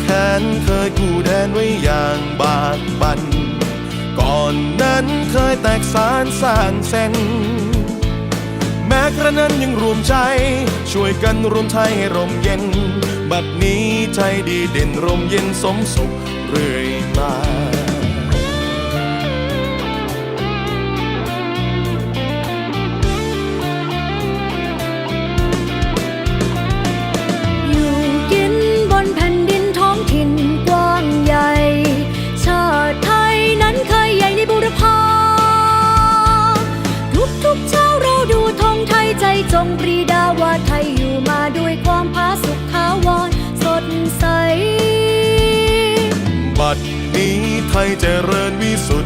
แค้นไว้อย่างบากบันก่อนนั้นเคยแตกสารสร้างเส้น แม้กระนั้นยังรวมใจ ช่วยกันรวมไทยให้ร่มเย็น บัดนี้ไทยดีเด่นร่มเย็นสมสุขเรื่อยมา ปรีดาว่าไทยอยู่มาด้วยความผาสุขาวรสดใส บัดนี้ไทยเจริญวิสุทธิ